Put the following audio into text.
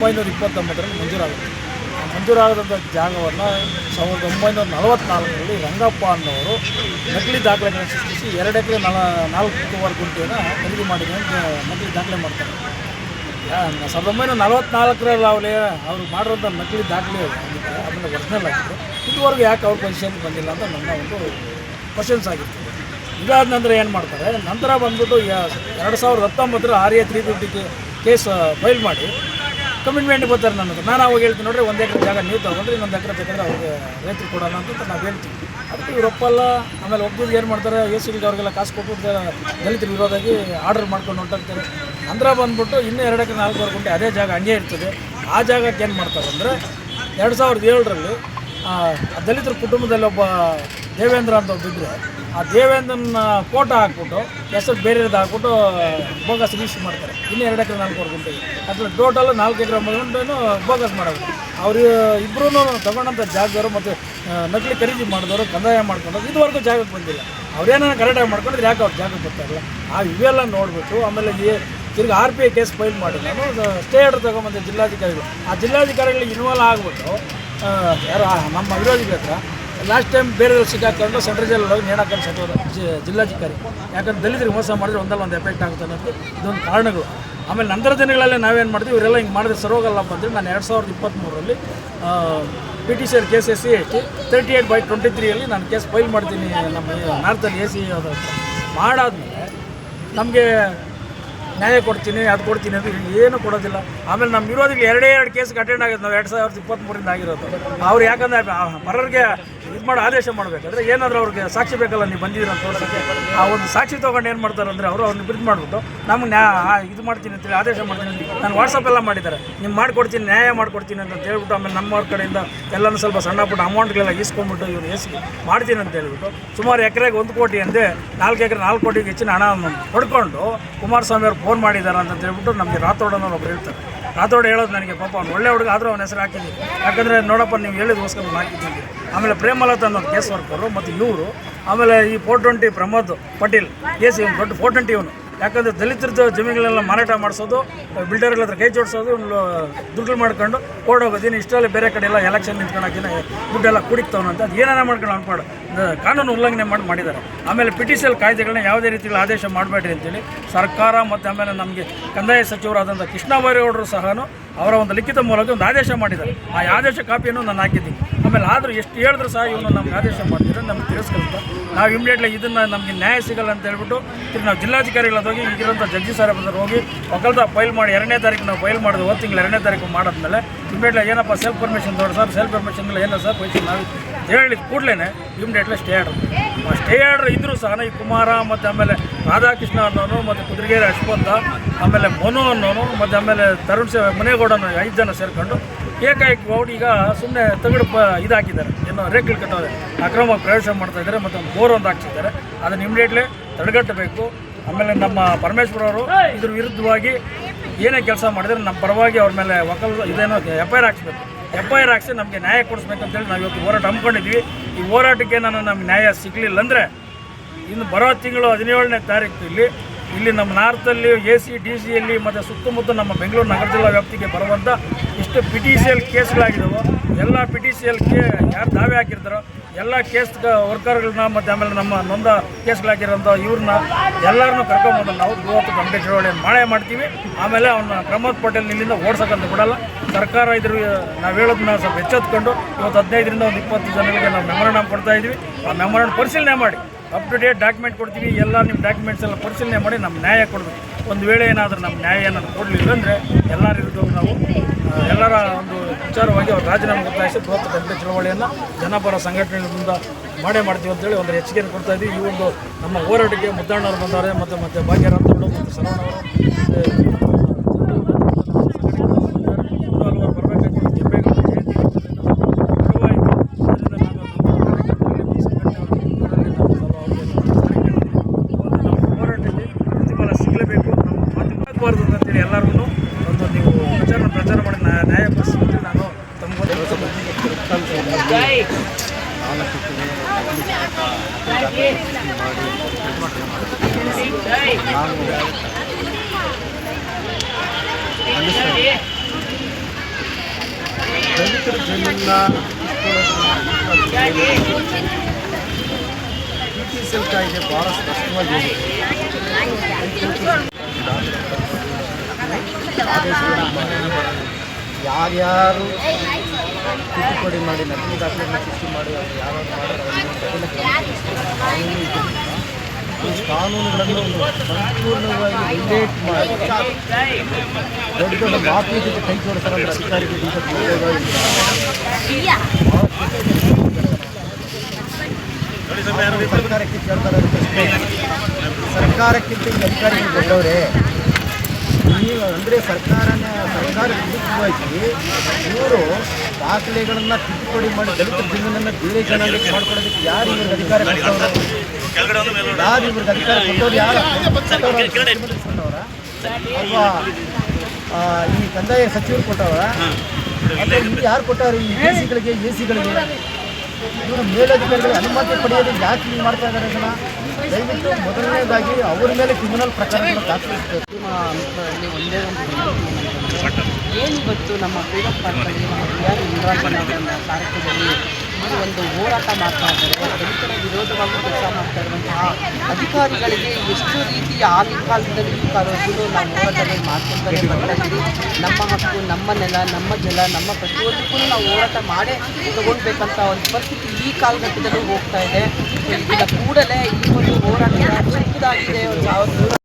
ಒಂಬೈನೂರ ಇಪ್ಪತ್ತೊಂಬತ್ತರಲ್ಲಿ ಮಂಜೂರಾಗುತ್ತೆ. ಮಂಜೂರಾಗದಂಥ ಜಾಗವನ್ನು ಸಾವಿರದ ಒಂಬೈನೂರ ನಲವತ್ತ್ನಾಲ್ಕರಲ್ಲಿ ರಂಗಪ್ಪ ಅನ್ನೋರು ನಕಲಿ ದಾಖಲೆಗಳನ್ನು ಸೃಷ್ಟಿಸಿ ಎರಡು ಎಕರೆ ನಲ ನಾಲ್ಕೂವರೆ ಗುಂಟೆಯನ್ನು ಖರೀದಿ ಮಾಡಿದೆ ನಕಲಿ ದಾಖಲೆ ಮಾಡ್ತಾರೆ. ಸಾವಿರದ ಒಂಬೈನೂರ ನಲವತ್ನಾಲ್ಕರಲ್ಲಿ ಅವಳೆ ಅವರು ಮಾಡಿರೋಂಥ ನಕಲಿ ದಾಖಲೆ ಅದನ್ನು ಒರಿಜಿನಲ್ ಆಗಿತ್ತು ಇದುವರೆಗೂ ಯಾಕೆ ಅವ್ರ ಪೊಸಿಷನ್ ಬಂದಿಲ್ಲ ಅಂತ ನನ್ನ ಒಂದು ಕ್ವಶನ್ಸ್ ಆಗಿತ್ತು ಇದಾದ ನಂತರ ಏನು ಮಾಡ್ತಾರೆ, ನಂತರ ಬಂದ್ಬಿಟ್ಟು ಎರಡು ಸಾವಿರದ ಹತ್ತೊಂಬತ್ತರ R A three fifty case file ಮಾಡಿ ಕಮಿಟ್ಮೆಂಟ್ ಬರ್ತಾರೆ ನನಗೆ ನಾನು ಅವಾಗ ಹೇಳ್ತೀನಿ, ನೋಡ್ರಿ, ಒಂದು ಎಕರೆ ಜಾಗ ನೀವು ತಗೊಂಡ್ರೆ, ಇನ್ನೊಂದು ಎಕರೆ ಬೇಕಾದ್ರೆ ಅವ್ರಿಗೆ ರೈತರು ಕೊಡೋಣ ಅಂತ ನಾವು ಹೇಳ್ತೀವಿ. ಅದಕ್ಕೆ ಇವರೊಪ್ಪಲ್ಲ ಆಮೇಲೆ ಒಬ್ಬರಿಗೆ ಏನು ಮಾಡ್ತಾರೆ ಎ ಸಿಗಳಿಗೆ ಅವ್ರಿಗೆಲ್ಲ ಕಾಸು ಕೊಟ್ಬಿಟ್ಟು ದಲಿತರು ವಿರೋಧಾಗಿ ಆರ್ಡರ್ ಮಾಡ್ಕೊಂಡು ಹೊಂಟಾಗ್ತಾರೆ ನಂತರ ಬಂದ್ಬಿಟ್ಟು ಇನ್ನೂ ಎರಡು ಎಕರೆ, ನಾಲ್ಕೂವರೆ ಗುಂಟೆ ಅದೇ ಜಾಗ ಹಂಗೆ ಇರ್ತದೆ. ಆ ಜಾಗಕ್ಕೆ ಏನು ಮಾಡ್ತಾರೆ ಅಂದರೆ, ಎರಡು ಸಾವಿರದ ಏಳರಲ್ಲಿ ದಲಿತರ ಕುಟುಂಬದಲ್ಲಿ ಒಬ್ಬ ದೇವೇಂದ್ರ ಅಂತ ಒಬ್ಬ ಇದ್ದರೆ ಆ ದೇವೇಂದ್ರನ ಫೋಟೋ ಹಾಕ್ಬಿಟ್ಟು, ಹೆಸರು ಬೇರೆದು ಹಾಕ್ಬಿಟ್ಟು, ಬೋಗಸ್ ರಿಜಿಸ್ಟರ್ ಮಾಡ್ತಾರೆ. ಇನ್ನೂ ಎರಡು ಎಕರೆ ನಾಲ್ಕು ಗುಂಟೆಗೆ ಅದರಲ್ಲಿ ಟೋಟಲ್ ನಾಲ್ಕು ಎಕರೆ ಒಂಬತ್ತು ಗುಂಟೆನೂ ಬೋಗಸ್ ಮಾಡೋದು. ಅವರು ಇಬ್ಬರೂ ತಗೊಂಡಂಥ ಜಾಗದವರು ಮತ್ತು ನಕಲಿ ಖರೀದಿ ಮಾಡಿದವರು, ಕಂದಾಯ ಮಾಡ್ಕೊಂಡು ಇದುವರೆಗೂ ಜಾಗಕ್ಕೆ ಬಂದಿಲ್ಲ. ಅವ್ರೇನಾರ ಕರೆಕ್ಟಾಗಿ ಮಾಡ್ಕೊಂಡ್ರೆ ಯಾಕೆ ಅವ್ರು ಜಾಗಕ್ಕೆ ಬರ್ತಾಯಿಲ್ಲ ಆ ಇವೆಲ್ಲ ನೋಡ್ಬಿಟ್ಟು, ಆಮೇಲೆ ಈ ತಿರ್ಗಿ R P I case file ಮಾಡಿ ನಾನು ಸ್ಟೇ ಆರ್ಡರ್ ತೊಗೊಂಬಂದೆ ಜಿಲ್ಲಾಧಿಕಾರಿಗಳು. ಆ ಜಿಲ್ಲಾಧಿಕಾರಿಗಳಿಗೆ ಇನ್ವಾಲ್ವ್ ಆಗಿಬಿಟ್ಟು ಯಾರು ನಮ್ಮ ವಿರೋಧಿಗಳ ಹತ್ರ ಲಾಸ್ಟ್ ಟೈಮ್ ಬೇರೆ ಸಿಕ್ಕಾಕೊಂಡು ಸೆಂಟ್ರಲ್ ಜೈಲಲ್ಲಿ ಹೋಗಿ ನೇಣಾಕೊಂಡು ಜಿಲ್ಲಾಧಿಕಾರಿ. ಯಾಕಂದ್ರೆ ದಲಿತರಿಗೆ ಮೋಸ ಮಾಡಿದ್ರೆ ಒಂದಲ್ಲ ಒಂದು ಎಫೆಕ್ಟ್ ಆಗುತ್ತೆ ಅನ್ನೋದು ಇದೊಂದು ಕಾರಣಗಳು. ಆಮೇಲೆ ನಂತರ ದಿನಗಳಲ್ಲಿ ನಾವೇನು ಮಾಡ್ತೀವಿ, ಇವರೆಲ್ಲ ಹಿಂಗೆ ಮಾಡಿದ್ರೆ ಸರೋಗಲ್ಲಪ್ಪ ಅಂತಂದ್ರೆ ನಾನು ಎರಡು ಸಾವಿರದ ಇಪ್ಪತ್ತ್ಮೂರರಲ್ಲಿ P T C R case S C T thirty eight by twenty ತ್ರೀಯಲ್ಲಿ ನಾನು ಕೇಸ್ ಫೈಲ್ ಮಾಡ್ತೀನಿ ನಮ್ಮ ನಾರ್ತಲ್ಲಿ ಎ ಸಿ ಮಾಡಾದ್ಮೇಲೆ ನಮಗೆ ನ್ಯಾಯ ಕೊಡ್ತೀನಿ, ಅದು ಕೊಡ್ತೀನಿ ಅಂತ ಏನು ಕೊಡೋದಿಲ್ಲ. ಆಮೇಲೆ ನಮ್ಮ ವಿರೋಧಿಗೆ ಎರಡೇ ಎರಡು ಕೇಸ್ಗೆ ಅಟೆಂಡ್ ಆಗಿದೆ ನಾವು ಎರಡು ಸಾವಿರದ ಇಪ್ಪತ್ತ್ಮೂರಿಂದ ಆಗಿರೋದು. ಅವ್ರು ಯಾಕಂದರೆ ಪರರಿಗೆ ಇದು ಮಾಡಿ, ಆದೇಶ ಮಾಡಬೇಕಾದ್ರೆ ಏನಾದರೂ ಅವ್ರಿಗೆ ಸಾಕ್ಷಿ ಬೇಕಲ್ಲ, ನೀವು ಬಂದಿದ್ದೀರ ಅಂತ ತೋರ್ಸೋಕ್ಕೆ. ಆ ಒಂದು ಸಾಕ್ಷಿ ತೊಗೊಂಡು ಏನು ಮಾಡ್ತಾರೆ ಅಂದರೆ ಅವರು ಅವ್ರನ್ನ ಬಿದ್ದು ಮಾಡಿಬಿಟ್ಟು, ನಮ್ಗೆ ನ್ಯಾ ಇದು ಮಾಡ್ತೀನಿ ಅಂತೇಳಿ ಆದೇಶ ಮಾಡ್ತೀನಿ ನಾನು ವಾಟ್ಸಪ್ ಎಲ್ಲ ಮಾಡಿದ್ದಾರೆ. ನೀವು ಮಾಡಿಕೊಡ್ತೀನಿ, ನ್ಯಾಯ ಮಾಡಿಕೊಡ್ತೀನಿ ಅಂತ ಹೇಳ್ಬಿಟ್ಟು ಆಮೇಲೆ ನಮ್ಮವ್ರ ಕಡೆಯಿಂದ ಎಲ್ಲನೂ ಸ್ವಲ್ಪ ಸಣ್ಣ ಪುಟ್ಟ ಅಮೌಂಟ್ಗಳೆಲ್ಲ ಈಸ್ಕೊಂಡ್ಬಿಟ್ಟು ಇವ್ರು ಎಸಿ ಮಾಡ್ತೀನಿ ಅಂತ ಹೇಳ್ಬಿಟ್ಟು ಸುಮಾರು ಎಕರೆಗೆ ಒಂದು ಕೋಟಿ ಅಂದೆ, ನಾಲ್ಕು ಎಕರೆ ನಾಲ್ಕು ಕೋಟಿಗೆ ಹೆಚ್ಚಿನ ಹಣ ಹೊಡ್ಕೊಂಡು ಕುಮಾರಸ್ವಾಮಿ ಅವ್ರು ಫೋನ್ ಮಾಡಿದ್ದಾರೆ ಅಂತ ಹೇಳ್ಬಿಟ್ಟು ನಮಗೆ ರಾಥೋಡ್ ಅನ್ನೋ ಒಬ್ರು ಹೇಳ್ತಾರೆ. ರಾಥೋಡ್ ಹೇಳೋದು ನನಗೆ ಪಾಪ, ಅವ್ನು ಒಳ್ಳೆ ಹುಡುಗ, ಆದರೂ ಅವನ ಹೆಸರು ಹಾಕಿದ್ದೀನಿ. ಯಾಕಂದರೆ ನೋಡಪ್ಪ, ನೀವು ಹೇಳಿದೋಸ್ಕರ ಹಾಕಿದ್ದೀನಿ ಆಮೇಲೆ ಪ್ರೇಮಲತಾ ಅನ್ನೋ ಕೇಸ್ ವರ್ಕರು, ಮತ್ತು ಇವರು, ಆಮೇಲೆ ಈ four twenty Pramod Patel, case ಇವನು ದೊಡ್ಡ ಫೋರ್ ಟ್ವೆಂಟಿ ಇವನು. ಯಾಕಂದರೆ ದಲಿತರದ್ದು ಜಮೀನುಗಳೆಲ್ಲ ಮಾರಾಟ ಮಾಡಿಸೋದು ಬಿಲ್ಡರ್ಗಳ ಹತ್ರ ಕೈ ಜೋಡಿಸೋದು ದುಡ್ಡು ಮಾಡ್ಕೊಂಡು ಓಡೋಗೋದು ಇನ್ನು ಇಷ್ಟರಲ್ಲಿ ಬೇರೆ ಕಡೆ ಎಲ್ಲ ಎಲೆಕ್ಷನ್ ನಿಂತ್ಕೊಳಕ್ಕಿನ ದುಡ್ಡೆಲ್ಲ ಅಂತ. ಅದು ಏನಾರ ಮಾಡ್ಕೊಂಡು ಅನ್ಕೊಂಡು ಕಾನೂನು ಉಲ್ಲಂಘನೆ ಮಾಡಿ, ಮಾಡಿದ್ದಾರೆ. ಆಮೇಲೆ ಪಿ ಟಿ ಸಿ ಎಲ್ ಕಾಯ್ದೆಗಳನ್ನ ಯಾವುದೇ ರೀತಿಯಲ್ಲಿ ಆದೇಶ ಮಾಡಬೇಡ್ರಿ ಅಂತೇಳಿ ಸರ್ಕಾರ ಮತ್ತು ಆಮೇಲೆ ನಮಗೆ ಕಂದಾಯ ಸಚಿವರಾದಂಥ ಕೃಷ್ಣ ಬೈರೇಗೌಡರು ಸಹ ಅವರ ಒಂದು ಲಿಖಿತ ಮೂಲಕ ಒಂದು ಆದೇಶ ಮಾಡಿದ್ದಾರೆ. ಆ ಆದೇಶ ಕಾಪಿಯನ್ನು ನಾನು ಹಾಕಿದ್ದೀನಿ. ಆಮೇಲೆ ಆದರೂ ಎಷ್ಟು ಹೇಳಿದ್ರು ಸಹ ಇವನು ನಮ್ಗೆ ಆದೇಶ ಮಾಡ್ತಿದ್ರೆ ನಮ್ಗೆ ತಿಳಿಸ್ಕೊಳ್ತ. ನಾವು ಇಮಿಡಿಯೇಟ್ಲಿ ಇದನ್ನು ನಮಗೆ ನ್ಯಾಯ ಸಿಗಲ್ಲ ಅಂತ ಹೇಳ್ಬಿಟ್ಟು ತಿರ್ಗಿ ನಾವು ಜಿಲ್ಲಾಧಿಕಾರಿಗಳ ಹೋಗಿ ಈಗಿರೋಂಥ ಜಡ್ಜಿ ಸಾಹೇಬ್ ಹತ್ರ ಹೋಗಿ ಒಕ್ಕಲ್ತ ಫೈಲ್ ಮಾಡಿ ಎರಡನೇ ತಾರೀಕು ನಾವು ಫೈಲ್ ಮಾಡಿದ್ವಿ ಒಂದು ತಿಂಗಳು ಎರಡನೇ ತಾರೀಕು ಮಾಡಿದ್ಮೇಲೆ ಇಮಿಡಿಯೇಟ್ಲಿ ಏನಪ್ಪ ಸೆಲ್ಫ್ ಪರ್ಮಿಷನ್ ದೊಡ್ಡ ಸರ್ ಸೆಲ್ಫ್ ಪರ್ಮಿಷನ್ ಏನೋ ಸರ್, ಪೈಸೆ ನಾವು ಹೇಳಿ ಕೂಡಲೇ immediately stay order stay order ಇದ್ದರೂ ಸಹ ಈ ಕುಮಾರ ಮತ್ತು ಆಮೇಲೆ ರಾಧಾಕೃಷ್ಣ ಅನ್ನೋನು ಮತ್ತು ಕುದುರೆಗೇರಿ ಅಶ್ವಂತ ಆಮೇಲೆ ಮನು ಅನ್ನೋನು, ಮತ್ತು ಆಮೇಲೆ ತರುಣ್ ಸೇ ಮನೆಗೌಡನ ಐದು ಜನ ಸೇರಿಕೊಂಡು ಏಕಾಏಕಿ ಅವ್ರು ಈಗ ಸುಮ್ಮನೆ ತಗಡು ಪ ಇದಾಕಿದ್ದಾರೆ. ಏನೋ ರೇಖೆ ಕಟ್ಟೋದೆ ಅಕ್ರಮ ಪ್ರವೇಶ ಮಾಡ್ತಾ ಇದ್ದಾರೆ ಮತ್ತು ಒಂದು ಬೋರ್ ಒಂದು ಹಾಕ್ಸಿದ್ದಾರೆ. ಅದನ್ನು ಇಮಿಡಿಯೇಟ್ಲಿ ತಡೆಗಟ್ಟಬೇಕು. ಆಮೇಲೆ ನಮ್ಮ ಪರಮೇಶ್ವರ ಅವರು ಇದ್ರ ವಿರುದ್ಧವಾಗಿ ಏನೇ ಕೆಲಸ ಮಾಡಿದ್ರೆ ನಮ್ಮ ಪರವಾಗಿ ಅವ್ರ ಮೇಲೆ ವಕಲ್ ಇದೇನೋ ಎಫ್ ಐ ಆರ್ ಹಾಕ್ಸ್ಬೇಕು. ಎಫ್ ಐ ಆರ್ ಹಾಕ್ಸಿ ನಮಗೆ ನ್ಯಾಯ ಕೊಡಿಸ್ಬೇಕು ಅಂತೇಳಿ ನಾವು ಇವತ್ತು ಹೋರಾಟ ಹಮ್ಮಿಕೊಂಡಿದ್ವಿ ಈ ಹೋರಾಟಕ್ಕೆ ನಾನು ನಮ್ಗೆ ನ್ಯಾಯ ಸಿಗಲಿಲ್ಲ ಅಂದರೆ ಇನ್ನು ಬರೋ ತಿಂಗಳು ಹದಿನೇಳನೇ ತಾರೀಕು ಇಲ್ಲಿ ಇಲ್ಲಿ ನಮ್ಮ ನಾರ್ತಲ್ಲಿ ಎ ಸಿ ಡಿ ಸಿಯಲ್ಲಿ ಮತ್ತು ಸುತ್ತಮುತ್ತ ನಮ್ಮ ಬೆಂಗಳೂರು ನಗರ ಜಿಲ್ಲಾ ವ್ಯಾಪ್ತಿಗೆ ಬರುವಂಥ ಇಷ್ಟು ಪಿ ಟಿ ಸಿ ಎಲ್ ಕೇಸ್ಗಳಾಗಿದ್ದಾವೆ ಎಲ್ಲ ಪಿ ಟಿ ಸಿ ಎಲ್ ಕೇ ಯಾರು ದಾವೆ ಹಾಕಿರ್ತಾರೋ, ಎಲ್ಲ ಕೇಸ್ ವರ್ಕರ್ಗಳನ್ನ ಮತ್ತು ಆಮೇಲೆ ನಮ್ಮ ನೊಂದ ಕೇಸ್ಗಳಾಗಿರೋಂಥ ಇವ್ರನ್ನ ಎಲ್ಲರನ್ನೂ ಕರ್ಕೊಂಬಂದು ನಾವು ಬೃಹತ್ ಗಂಟೆ ಚಳವಳಿಯನ್ನು ಮಾಡೇ ಮಾಡ್ತೀವಿ. ಆಮೇಲೆ ಅವನ್ನ ಪ್ರಮೋದ್ ಪಟೇಲ್ ಇಲ್ಲಿಂದ ಓಡಿಸೋಕಂತ ಬಿಡಲ್ಲ. ಸರ್ಕಾರ ಇದ್ರ ನಾವು ಹೇಳೋದನ್ನ ಸ್ವಲ್ಪ ಎಚ್ಚೆತ್ಕೊಂಡು ಇವತ್ತು ಹದಿನೈದರಿಂದ ಒಂದು ಇಪ್ಪತ್ತು ಜನಗಳಿಗೆ ನಾವು ಮೆಮೊರಂಡಮ್ ಕೊಡ್ತಾ ಇದ್ವಿ. ಆ ಮೆಮೊರಂಡಮ್ ಪರಿಶೀಲನೆ ಮಾಡಿ. ಅಪ್ ಟು ಡೇಟ್ ಡಾಕ್ಯುಮೆಂಟ್ ಕೊಡ್ತೀವಿ, ಎಲ್ಲ ನಿಮ್ಮ ಡಾಕ್ಯುಮೆಂಟ್ಸ್ ಎಲ್ಲ ಪರಿಶೀಲನೆ ಮಾಡಿ ನಮ್ಮ ನ್ಯಾಯ ಕೊಡಬೇಕು. ಒಂದು ವೇಳೆ ಏನಾದರೂ ನಮ್ಮ ನ್ಯಾಯ ಏನಾದರೂ ಕೊಡಲಿಲ್ಲ ಅಂದರೆ ಎಲ್ಲರ ವಿರುದ್ಧ ನಾವು ಎಲ್ಲರ ಒಂದು ವಿಚಾರವಾಗಿ ಅವ್ರು ರಾಜೀನಾಮೆ ಒತ್ತಾಯಿಸಿ ಬೃಹತ್ ಗಂಟೆ ಚಳವಳಿಯನ್ನು ಜನಪರ ಸಂಘಟನೆಗಳಿಂದ ಮಾಡೇ ಮಾಡ್ತೀವಿ ಅಂತೇಳಿ ಒಂದು ಎಚ್ಚರಿಕೆಯನ್ನು ಕೊಡ್ತಾ ಇದ್ದೀವಿ. ಈ ಒಂದು ನಮ್ಮ ಹೋರಾಟಕ್ಕೆ ಮುದ್ದಣ್ಣವ್ರು ಬಂದಾರೆ, ಮತ್ತು ಮತ್ತು ಭಾಗ್ಯರಾಮ್ ಮತ್ತು ಸರವಣವರು. ದಲಿತರ ಜಮೀನ ಪಿ ಟಿ ಸಿ ಎಲ್ ಕಾಯ್ದೆ ಭಾಳ ಸ್ಪಷ್ಟವಾಗಿ ಆದೇಶಗಳನ್ನು ಯಾರ್ಯಾರು ತಿದ್ದುಪಡಿ ಮಾಡಿ ನಕಲಿ ದಾಖಲೆಗಳನ್ನು ಸೃಷ್ಟಿ ಮಾಡಿ ಅವರು ಯಾರು ಈ ಕಾನೂನುಗಳನ್ನು ಸಂಪೂರ್ಣವಾಗಿ ಅಪ್ಡೇಟ್ ಮಾಡಿ, ದೊಡ್ಡ ದೊಡ್ಡ ಮಾಫಿ ಜೊತೆ ಕೈ ಜೋಡಿಸೋದ್ರ ಅಧಿಕಾರಿಗೆ ಸರ್ಕಾರಕ್ಕಿಂತ ಈ ಅಧಿಕಾರಿಗಳು ದೊಡ್ಡವರೇ. ನೀವು ಅಂದರೆ ಸರ್ಕಾರನೇ ಸರ್ಕಾರ ವಿರುದ್ಧವಾಗಿ ಇವರು ದಾಖಲೆಗಳನ್ನು ತಿದ್ದುಪಡಿ ಮಾಡಿ ದಲಿತ ಜಮೀನನ್ನು ಬೇರೆ ಜನಾಂಗಕ್ಕೆ ಮಾಡ್ಕೊಡೋದಕ್ಕೆ ಯಾರು ಇವ್ರಿಗೆ ಅಧಿಕಾರ ಕೊಟ್ಟವರು? ಯಾರು ಇವ್ರಿಗೆ ಅಧಿಕಾರ ಕೊಟ್ಟವ್ರು? ಯಾರು ಈ ಕಂದಾಯ ಸಚಿವರು ಕೊಟ್ಟವ್ರ? ಯಾರು ಕೊಟ್ಟವ್ರು? ಈ ಎ ಸಿಗಳಿಗೆ ಎ ಸಿಗಳಿಗೆ ಇವರು ಮೇಲಧಿಕಾರಿಗಳ ಅನುಮತಿ ಪಡೆಯೋದು ಯಾಕೆ ಹಿಂಗೆ ಮಾಡ್ತಾ ಇದ್ದಾರೆ ಅದನ್ನು ದಯವಿಟ್ಟು ಮೊದಲನೇದಾಗಿ ಅವ್ರ ಮೇಲೆ ಕ್ರಿಮಿನಲ್ ಪ್ರಕರಣಗಳು ದಾಖಲಿಸಬೇಕು. ಒಂದೇ ಒಂದು ಏನು ಗೊತ್ತು ನಮ್ಮ ಫ್ರೀಡಮ್ ಪಾರ್ಕಲ್ಲಿ ಬಿ ಆರ್ ಇಂದ್ರಾಜನವರನ್ನ ಕಾರ್ಯಕ್ರಮದಲ್ಲಿ ಈ ಒಂದು ಹೋರಾಟ ಮಾಡ್ತಾ ಇದ್ದಾರೆ. ದಲಿತರ ವಿರೋಧವಾಗಿ ಕೆಲಸ ಮಾಡ್ತಾ ಇರುವಂತಹ ಅಧಿಕಾರಿಗಳಿಗೆ ಎಷ್ಟು ರೀತಿಯ ಆಗಿನ ಕಾಲದಲ್ಲಿ ಈ ಕಾಲದಲ್ಲೂ ನಾವು ಹೋರಾಟಗಳು ಮಾಡ್ಕೊಂತಾನೆ ಬರ್ತಾ ನಮ್ಮ ಹಕ್ಕು, ನಮ್ಮ ನೆಲ, ನಮ್ಮ ಜಲ, ನಮ್ಮ ಪ್ರತಿಯೊಂದಕ್ಕೂ ನಾವು ಹೋರಾಟ ಮಾಡೇ ತಗೊಳ್ಬೇಕಂತ ಒಂದು ಪರಿಸ್ಥಿತಿ ಈ ಕಾಲಘಟ್ಟದಲ್ಲೂ ಹೋಗ್ತಾ ಇದೆ. ಕೂಡಲೇ ಈ ಒಂದು ಹೋರಾಟ ಚಿಕ್ಕದಾಗಿದೆ ಒಂದು